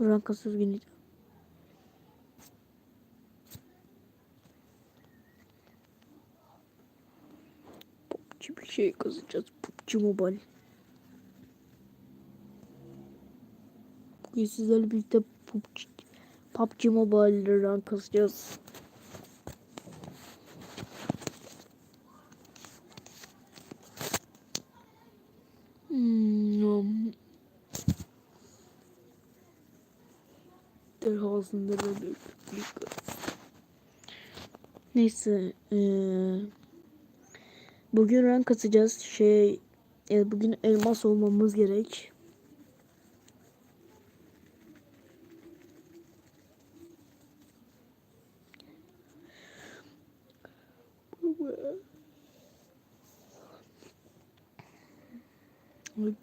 Rankasız günü. PUBG bir şey kazacağız. PUBG Mobile. Bugün sizlerle birlikte PUBG, PUBG Mobile'de rank. Derhazında da büyüklük. Neyse. eee, bugün rank kasacağız. Şey. e, bugün elmas olmamız gerek.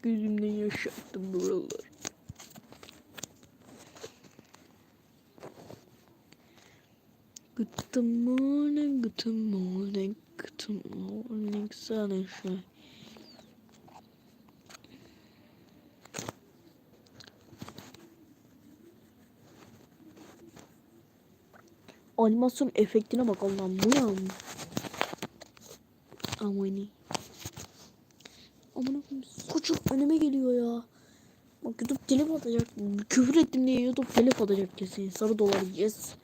Gözümden yaş aktı Good morning, good morning, good morning, sunshine. Animasyon efektine bak Allah'ım bu ne am? Amani. Aman koyayım koçum önüme geliyor ya. Bak YouTube telif atacak. Küfür ettim diye YouTube telif atacak kesin. Sarı dolar yiyeceğiz.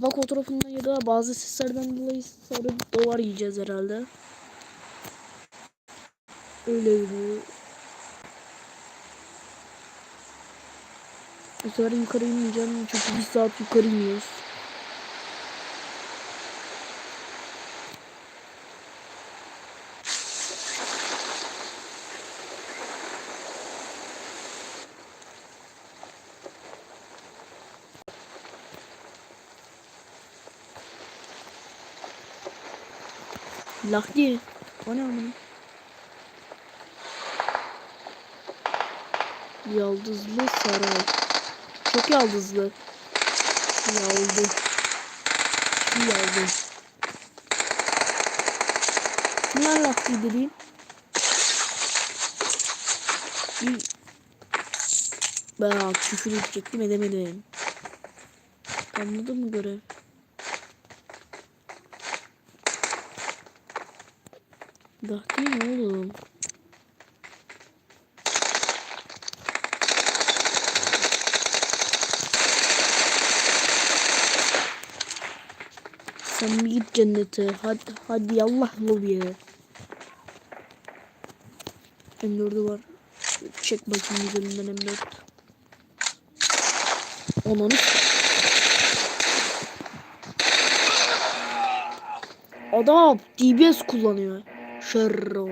Kapak fotoğrafından ya da bazı seslerden dolayı sarı dolar yiyeceğiz herhalde. Öyle bu. Bu sefer yukarı inmeyeceğim çünkü bir saat yukarı iniyoruz. Lahdi. O ne amına? Yaldızlı saray. Çok yaldızlı. Yaldı. Yaldı. Ne Lahdi dediğim? Bir... Bak küfür edecektim edemedim. Anladın mı görev? Lahdi ne oğlum? Sen bir git cennete. Hadi, hadi yallah lobiye. M4'ü var. Çek bakayım üzerinden M4. Ananı Adam DBS kullanıyor. Şerro.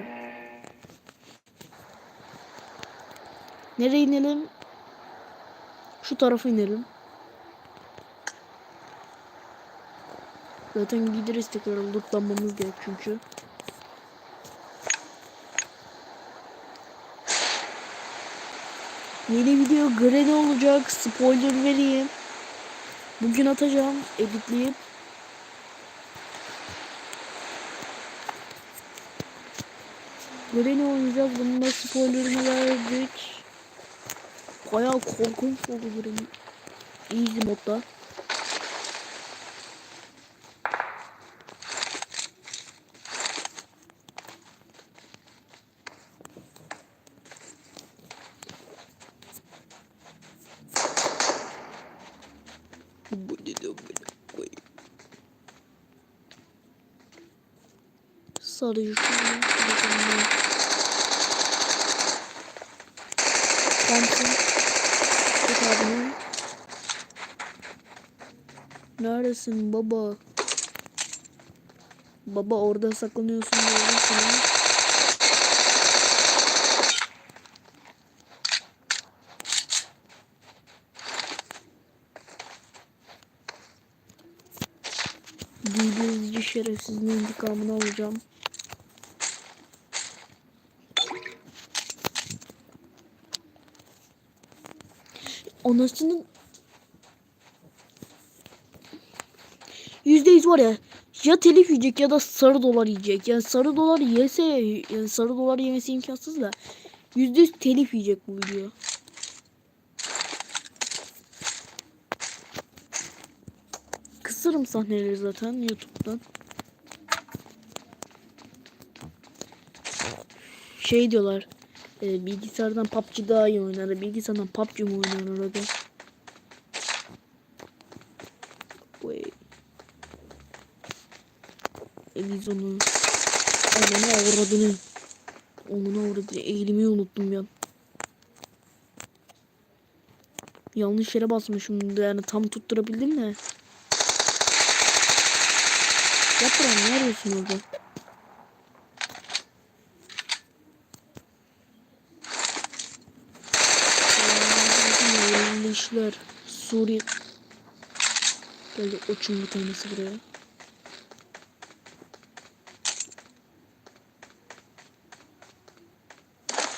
Nereye inelim? Şu tarafa inelim. Zaten gideriz tekrar lootlanmamız gerek çünkü. Yeni video Granny olacak. Spoiler vereyim. Bugün atacağım. Editleyip. Granny oynayacağız. Bunun da spoilerını verdik. Bayağı korkunç oldu Granny. Easy modda. Sarı şunu. Neredesin baba? Baba orada saklanıyorsun neredesin? Bildiğinizce şerefsizin intikamını alacağım. Anasının %100 var ya ya telif yiyecek ya da sarı dolar yiyecek. Yani sarı dolar yese yani sarı dolar yemesi imkansız da %100 telif yiyecek bu video. Kısırım sahneleri zaten YouTube'dan. Şey diyorlar. E, bilgisayardan PUBG daha iyi oynar. Bilgisayardan PUBG mi oynar orada? Biz onu. Ananı avradını. Onunu avradını. Eğilmeyi unuttum ya. Yanlış yere basmışım yani tam tutturabildim de. Yapma ne arıyorsun orada? İşler Suriye Geldi uçun bir tanesi buraya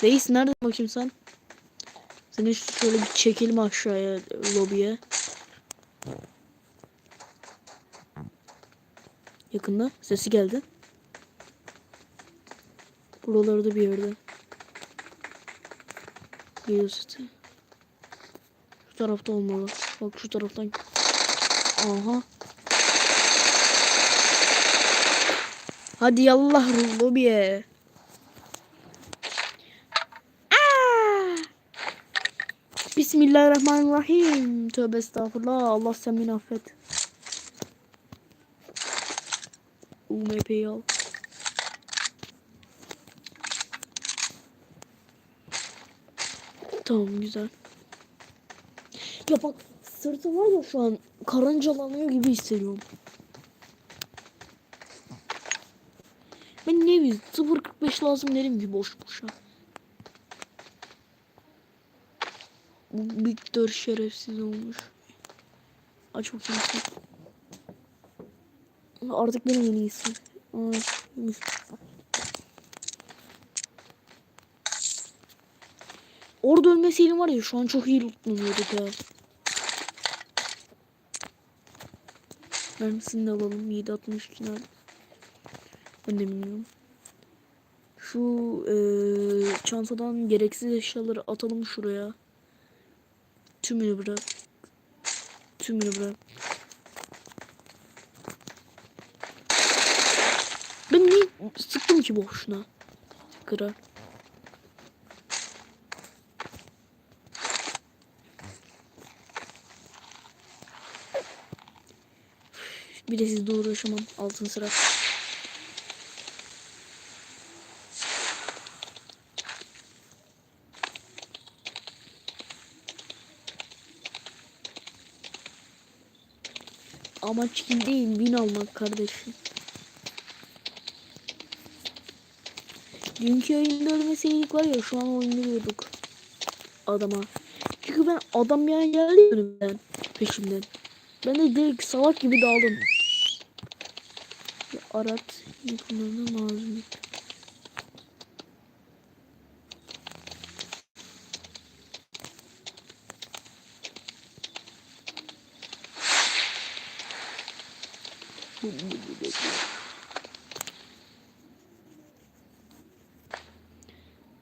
Reis nerede bakayım sen? Seni şöyle bir çekelim aşağıya lobiye. Yakında sesi geldi. Buralarda bir yerde. Geliyor sesi. Şu tarafta olmalı. Bak şu taraftan. Aha. Hadi yallah lobiye. Bismillahirrahmanirrahim. Tövbe estağfurullah. Allah sen beni affet. UMP'yi al. Tamam güzel. Ya bak sırtım var ya şu an karıncalanıyor gibi hissediyorum. Ben ne bileyim 0.45 lazım derim ki boş boşa. Bu Victor şerefsiz olmuş. Aç bakayım sen. Artık benim en iyisi. Orada ölmeseydim var ya şu an çok iyi lootlanıyorduk ya. Mermisini de alalım. 7.62 nerede? Ben de bilmiyorum. Şu eee çantadan gereksiz eşyaları atalım şuraya. Tümünü bırak. Tümünü bırak. Ben niye sıktım ki boşuna? Kırar. Bir de sizle uğraşamam. Altın sıra. Amaç kill değil bin almak kardeşim. Dünkü yayında ölmeseydik var ya şu an oynuyorduk adama. Çünkü ben adam yani geldi önümden peşimden. Ben de direkt salak gibi daldım. Arat yapımlarına malzeme.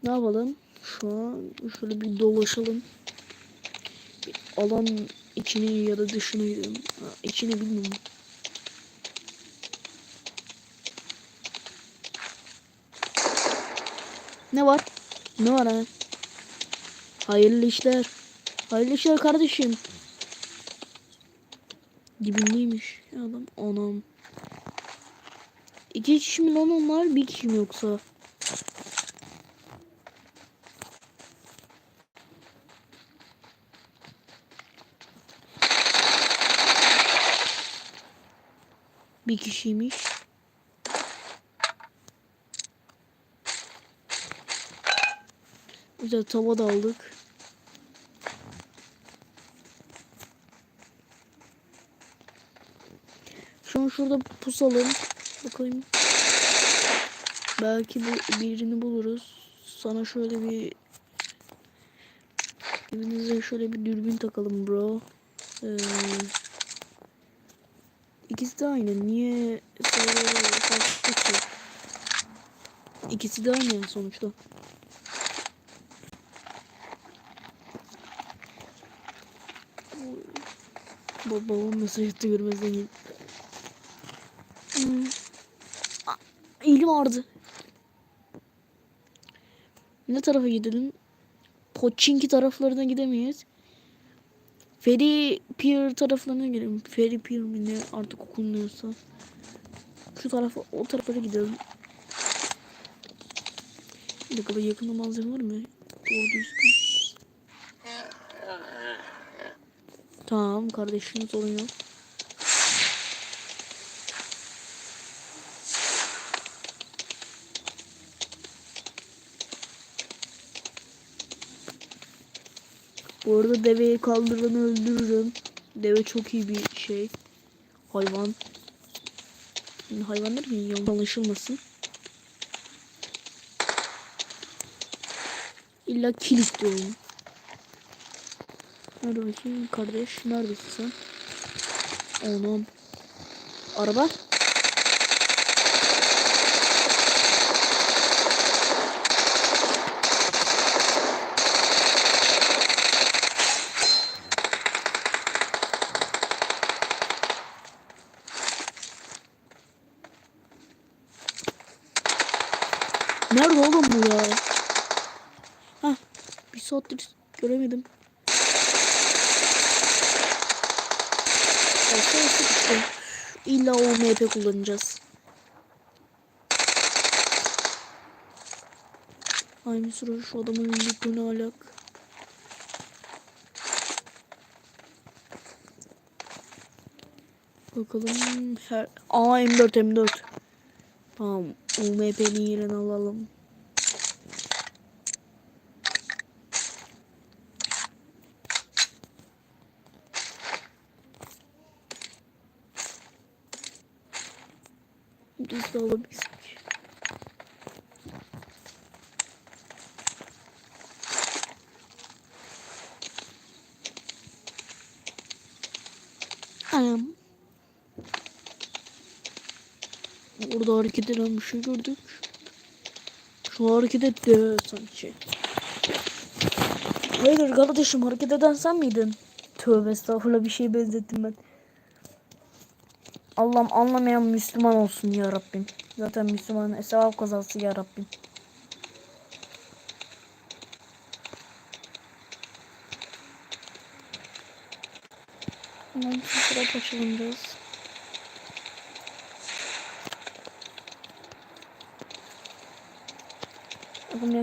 Ne yapalım? Şu an şöyle bir dolaşalım. Alan içini ya da dışını ha, içini bilmiyorum. Ne var? Ne var ha? Hayırlı işler. Hayırlı işler kardeşim. Dibindeymiş adam. Anam. İki kişi mi lan onlar? Bir kişi mi yoksa? Bir kişiymiş. Güzel tava da aldık. Şu an şurada pusalım. Bakayım. Belki bu birini buluruz. Sana şöyle bir Evinize şöyle bir dürbün takalım bro. Ee, ikisi de aynı. Niye farklı ki? İkisi de aynı sonuçta. Babamın mesaj attı görmezden gel. Vardı. Ne tarafa gidelim? Pochinki taraflarına gidemeyiz. Ferry Pier taraflarına gidelim. Ferry Pier mi ne artık okunuyorsa. Şu tarafa o tarafa da gidelim. Bir dakika yakında malzeme var mı? Doğru düzgün. Tamam kardeşim sorun yok. Bu arada deveyi kaldıranı öldürürüm. Deve çok iyi bir şey. Hayvan. Şimdi hayvan der miyim? Yanlış anlaşılmasın. İlla kill istiyorum. Hadi bakayım kardeş. Neredesin sen? Anam. Araba. Nerede oğlum bu ya? Hah. Bir saattir göremedim. İlla o MP kullanacağız. Aynı sıra şu adamın lütfuna alak. Bakalım her... Aa M4 M4. Tamam. UMP'nin yerini alalım. Biz alabilsek. Anam. Orada hareket eden bir şey gördük. Şu hareket etti sanki. Hayır kardeşim hareket eden sen miydin? Tövbe estağfurullah bir şey benzettim ben. Allah'ım anlamayan Müslüman olsun ya Rabbim. Zaten Müslüman sevap kazası ya Rabbim. Hemen sıra taşınacağız.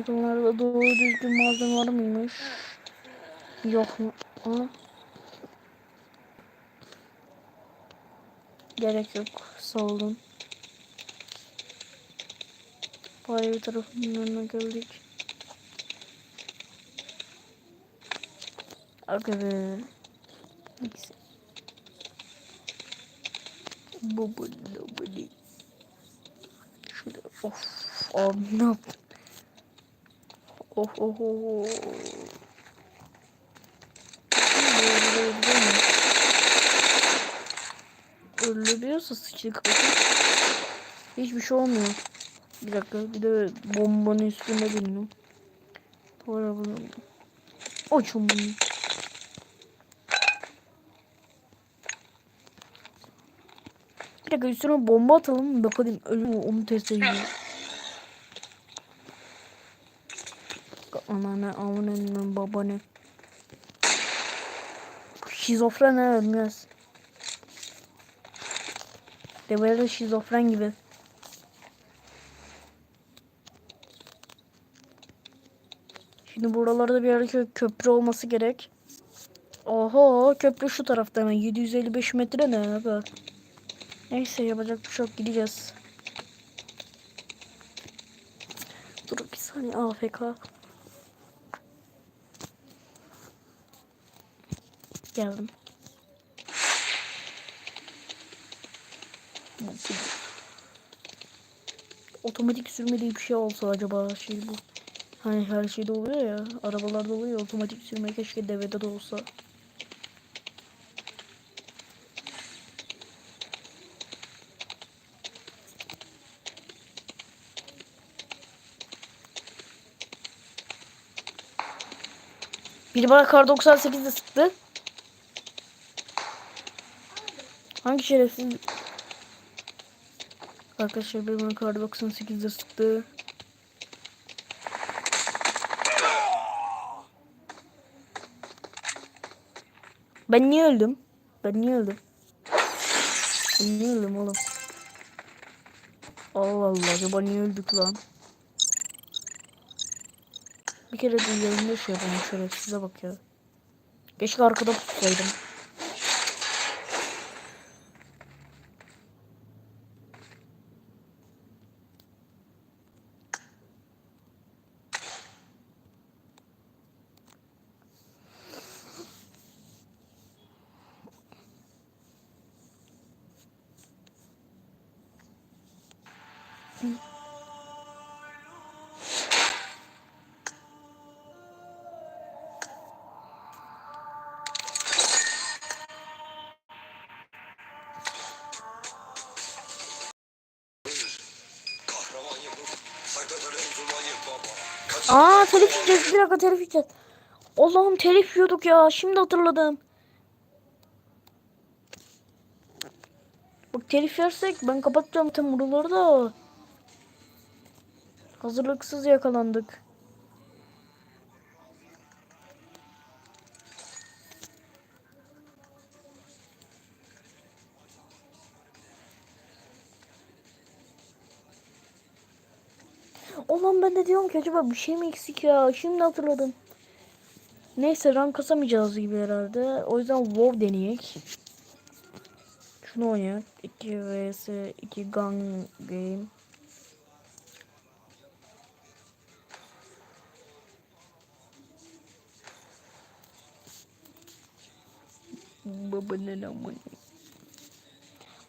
Bakın yakınlarda doğru düzgün malzeme var mıymış? Yok mu? Ha? Gerek yok. Olun. Bayağı bir tarafının önüne geldik. Aga. Neyse. Bu bu bu. Şöyle of abi ne? Of of of. Öldürüyorsa sıçtık bakın. Hiçbir şey olmuyor. Bir dakika bir de bombanın üstünde bilmiyorum. Sonra bunu açın bunu. Bir dakika üstüne bomba atalım bakalım ölür mü onu test edeceğim. Anane avnen babane. Şizofren ölmez. Develer şizofren gibi. Şimdi buralarda bir kö köprü olması gerek. Oho köprü şu tarafta hemen 755 metre ne abi. Neyse yapacak bir şey gideceğiz. Dur bir saniye AFK. Geldim. Otomatik sürme diye bir şey olsa acaba şey bu. Hani her şeyde oluyor ya. Arabalarda oluyor otomatik sürme keşke devede de olsa. Biri bana kar 98'de sıktı. Hangi şerefsiz? Arkadaşlar bir bana kar 98'de sıktı. Ben niye öldüm? Ben niye öldüm? Ben niye öldüm oğlum? Allah Allah acaba niye öldük lan? Bir kere de yanında şey yapalım şöyle size bak ya. Keşke arkada tutsaydım. Aa telif yiyeceğiz bir dakika telif yiyeceğiz. Allah'ım telif yiyorduk ya şimdi hatırladım. Bak telif yersek ben kapatacağım tam buraları da. Hazırlıksız yakalandık. Ulan ben de diyorum ki acaba bir şey mi eksik ya? Şimdi hatırladım. Neyse rank kasamayacağız gibi herhalde. O yüzden WoW deneyek. Şunu oynayak. 2 vs 2 gun game.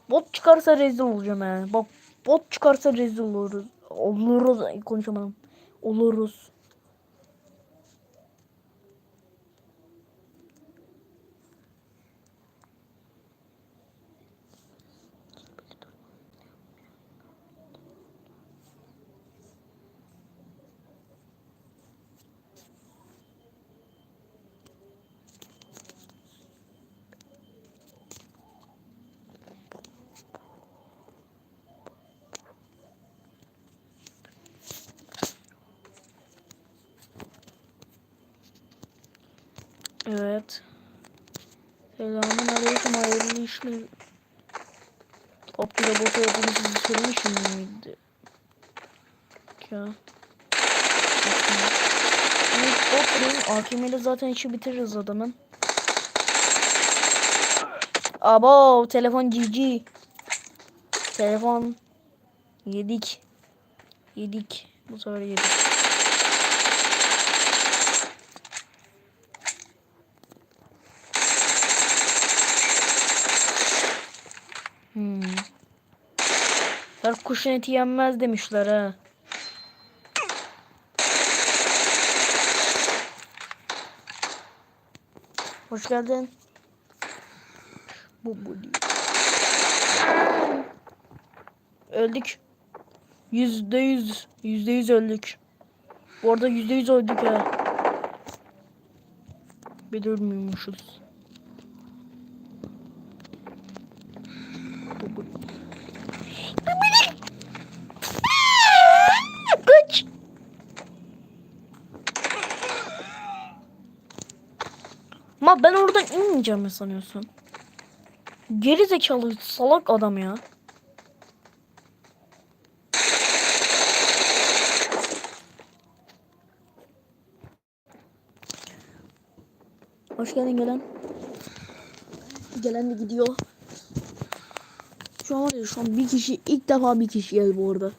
Bot çıkarsa rezil olacağım yani. Bak bot çıkarsa rezil oluruz. Oluruz. Konuşamadım. Oluruz. Evet. Selamun aleyküm hayırlı işler. Optile botu olduğunu size söylemişim miydi? Ya. Evet, oturayım. AKM ile zaten işi bitiririz adamın. Abo telefon GG. Telefon yedik. Yedik. Bu sefer yedik. Her kuşun eti yenmez demişler ha. Hoş geldin. Bu bu değil. Öldük. Yüzde yüz. Yüzde yüz öldük. Bu arada yüzde yüz öldük ha. Bir ölmüyormuşuz. Bu bu. Kaç. Ma ben inmeyeceğim mi sanıyorsun? Geri zekalı salak adam ya. Hoş geldin gelen. Gelen de gidiyor. Şu an var ya şu an bir kişi ilk defa bir kişi geldi bu arada.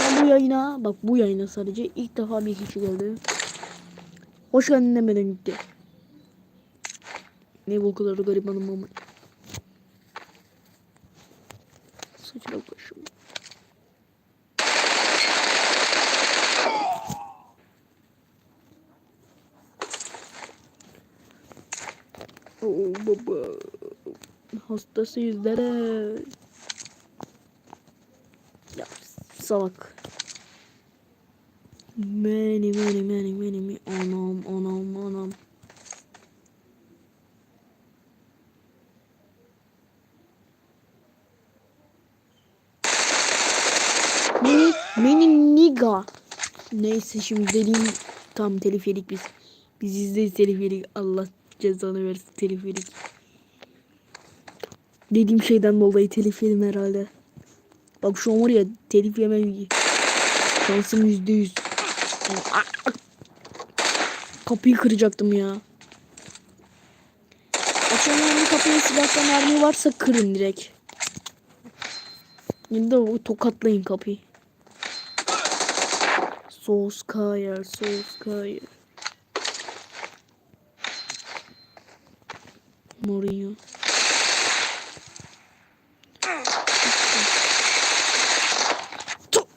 Ben bu yayına bak bu yayına sadece ilk defa bir kişi geldi. Hoş geldin demeden gitti. Ne bu kadar da garip hanım ama. Saçına başım. Oo baba. Hastasıyız dere. Ya salak. Meni meni meni meni meni anam anam anam. Aga. Neyse şimdi dediğim tam telif yedik biz. Biz izleyiz telif yedik. Allah cezanı versin telif yedik. Dediğim şeyden dolayı telif yedim herhalde. Bak şu an var ya telif yemem şansım yüzde yüz. Kapıyı kıracaktım ya. Açamayan bir kapıya silahla mermi varsa kırın direkt. Da o tokatlayın kapıyı. Sos kayar, sos kayar. Mourinho. Tu-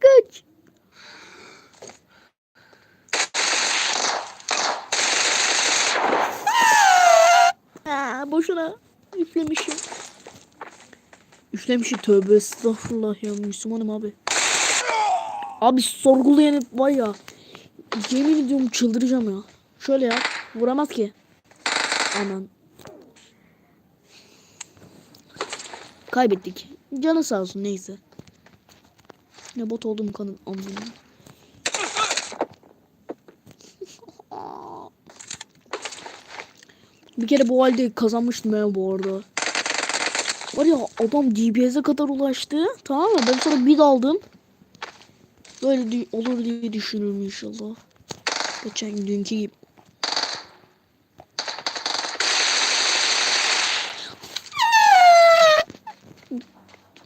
Kaç. Aa, boşuna üflemişim. Üflemişi tövbe estağfurullah ya Müslümanım abi. Abi sorgulayan var ya. Yemin ediyorum çıldıracağım ya. Şöyle ya. Vuramaz ki. Aman. Kaybettik. Canı sağ olsun neyse. Ne bot oldum kanın amına. Bir kere bu halde kazanmıştım ben bu arada. Var ya adam GPS'e kadar ulaştı. Tamam mı? Ben sonra bir daldım. Böyle olur diye düşünüyorum inşallah. Geçen dünkü gibi.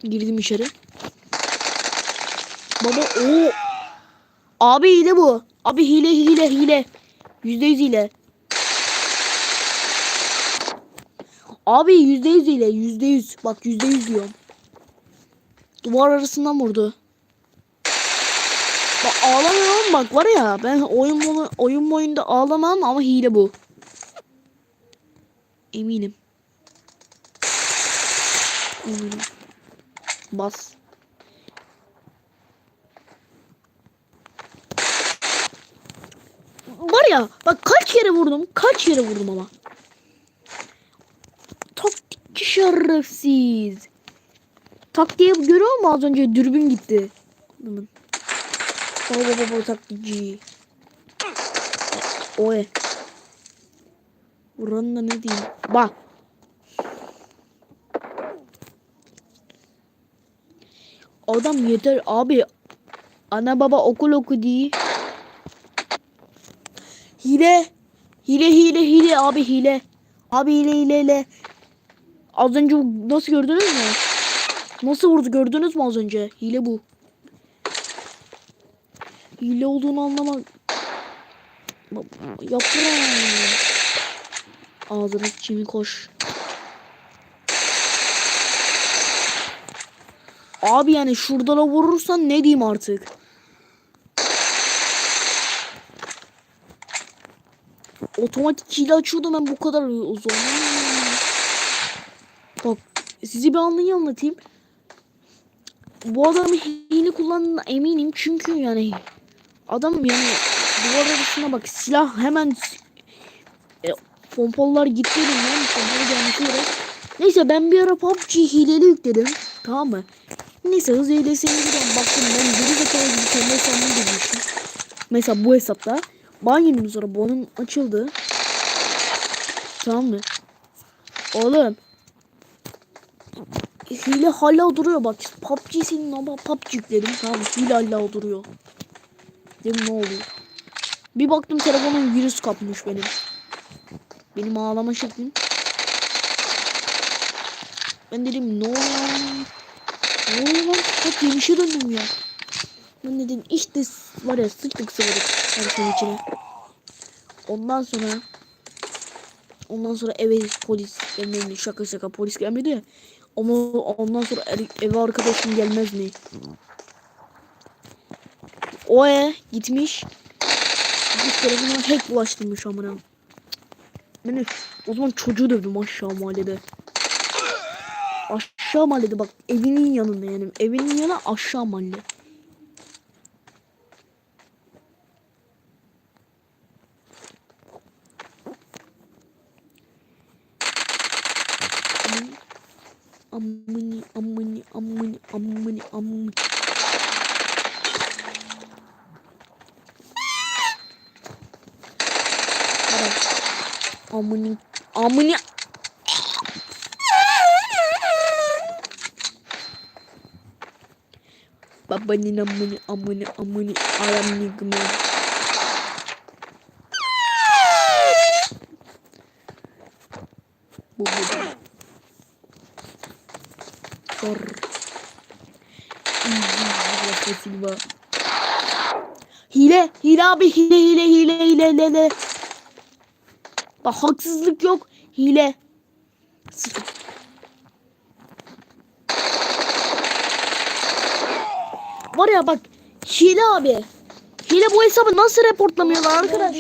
Girdim içeri. Baba o Abi hile bu. Abi hile hile hile. Yüzde yüz hile. Abi yüzde yüz hile. Yüzde yüz. Bak yüzde yüz diyorum. Duvar arasından vurdu. Bak ağlamıyorum bak var ya ben oyun oyun, oyun oyunda ağlamam ama hile bu. Eminim. Eminim. Bas. Var ya bak kaç kere vurdum kaç kere vurdum ama. Şerefsiz. Taktiği görüyor musun az önce dürbün gitti. Adamın. Baba baba baba taktici. Oy. Buranın da ne diyeyim. Bak. Adam yeter abi. Ana baba okul oku diye. Hile. Hile hile hile abi hile. Abi hile hile hile. Az önce nasıl gördünüz mü? Nasıl vurdu gördünüz mü az önce? Hile bu. Hile olduğunu anlamak. Yaprağım. Ağzına çimi koş. Abi yani şurada da vurursan ne diyeyim artık? Otomatik hile açıyordu ben bu kadar uzun. Bak sizi bir anlayı anlatayım. Bu adam hile kullandığına eminim çünkü yani adam yani duvar arasına bak silah hemen e, pompalılar gitti olarak. Neyse ben bir ara PUBG hileli yükledim. Tamam mı? Neyse hız hilesine gidiyorum. Baktım ben geri zekalı gibi kendi hesabımı girmiştim. Mesela bu hesapta. Ban yedim sonra bonum açıldı. Tamam mı? Oğlum. Hile hala duruyor bak. PUBG senin ama PUBG yükledim. Tamam? Hile hala duruyor. Dedim ne oluyor? Bir baktım telefonum virüs kapmış benim. Benim ağlama şeklim. Ben dedim ne oluyor? Ne oluyor lan? Bak yemişe döndüm ya. Ben dedim işte var ya sıktık sıvırdık her içine. Ondan sonra ondan sonra eve polis gelmedi şaka şaka polis gelmedi. Ama ondan sonra er- eve arkadaşım gelmez mi? O e gitmiş. Gitmiş telefona hack bulaştırmış amına. Ben o zaman çocuğu dövdüm aşağı mahallede. Aşağı mahallede bak evinin yanında yani. Evinin yanı aşağı mahalle. Amını amını amını. Bak. Amını amını. Babanın amını amını amını aramını gımı. Hile, abi hile hile hile hile hile. hile. Bak haksızlık yok. Hile. Sıfır. Var ya bak hile abi. Hile bu hesabı nasıl reportlamıyorlar arkadaş?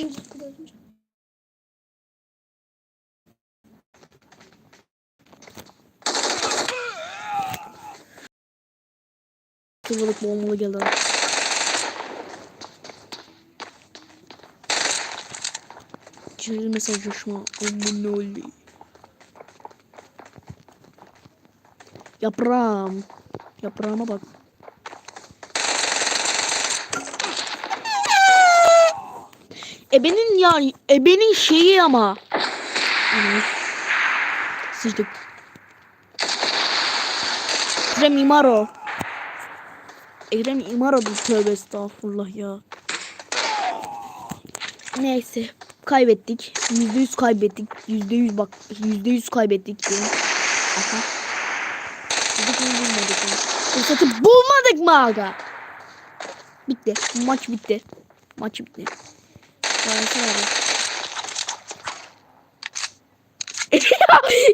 Kızılık bombalı geldi. Gizli mesajlaşma. Aman öyle. Yaprağım. Yaprağıma bak. Ebenin ya ebenin şeyi ama. Sıçtık. Ekrem İmaro. Ekrem İmaro'du tövbe estağfurullah ya. Neyse kaybettik. Yüzde yüz kaybettik. Yüzde yüz bak yüzde yüz kaybettik. Aha. Mi bulmadık mı? Fırsatı bulmadık mı aga? Bitti. Maç bitti. Maç bitti. Gayet abi.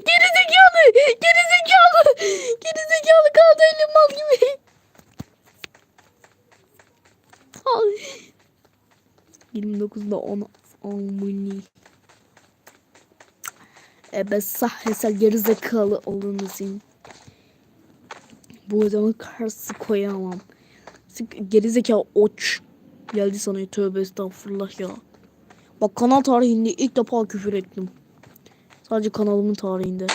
geri zekalı. Geri zekalı. Geri zekalı kaldı elim mal gibi. Ay. 29'da 10 Amuni. Ebe sahnesel gerizekalı olduğunuz için. Bu adamın karşı koyamam. Gerizekalı oç. Geldi sana tövbe estağfurullah ya. Bak kanal tarihinde ilk defa küfür ettim. Sadece kanalımın tarihinde.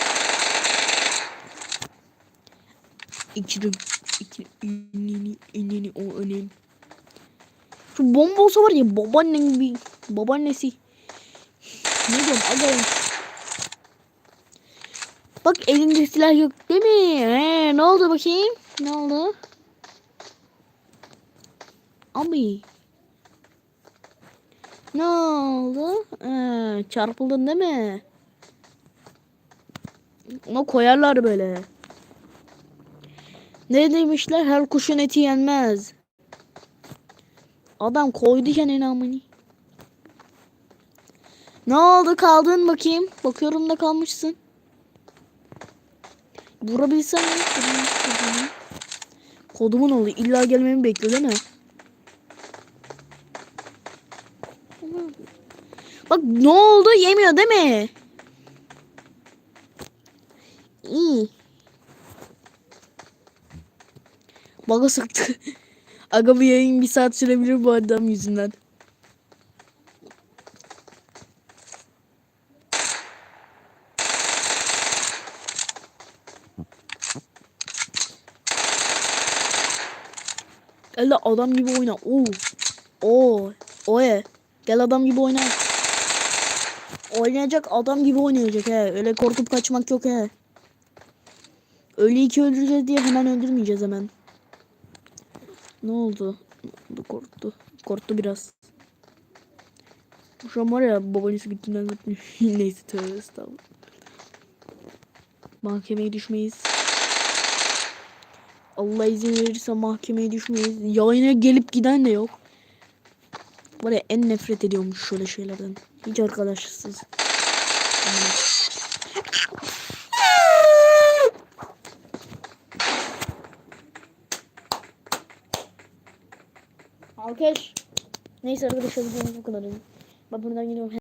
İkirim. İki, inini, inini, o önem. Şu bomba olsa var ya babaannen gibi babaannesi. Ne diyorum aga. Bak elinde silah yok değil mi? He, ne oldu bakayım? Ne oldu? Abi. Ne oldu? Ee, çarpıldın değil mi? Ona koyarlar böyle. Ne demişler? Her kuşun eti yenmez. Adam koydu kendini amını. Ne oldu kaldın bakayım. Bakıyorum da kalmışsın. Vurabilsem? Vurabilsem. Kodumun oldu. İlla gelmemi bekliyor değil mi? Bak ne oldu yemiyor değil mi? İyi. Baga sıktı. Aga bu yayın bir saat sürebilir bu adam yüzünden. Gel de adam gibi oyna. Oo. Oo. Oye. Gel adam gibi oyna. Oynayacak adam gibi oynayacak he. Öyle korkup kaçmak yok he. Öyle iki öldüreceğiz diye hemen öldürmeyeceğiz hemen. Ne oldu? Ne oldu korktu. Korktu biraz. Şu an var ya babanız gittiğinden. Neyse tövbe estağfurullah. Mahkemeye düşmeyiz. Allah izin verirse mahkemeye düşmeyiz. Yayına gelip giden de yok. Var ya en nefret ediyormuş şöyle şeylerden. Hiç arkadaşsız. Alkış. Neyse arkadaşlar bu kadar. Ben buradan gidiyorum.